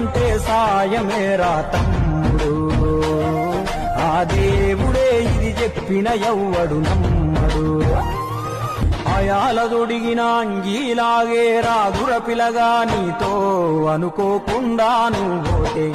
అంటే సాయమేరా తమ్ముడు. ఆ దేవుడే ఇది చెప్పిన ఎవ్వడు నమ్మడు. అయాలదొడిగిన అంగీలాగే రాదుర పిలగా నీతో అనుకోకుండా నువ్వోటే.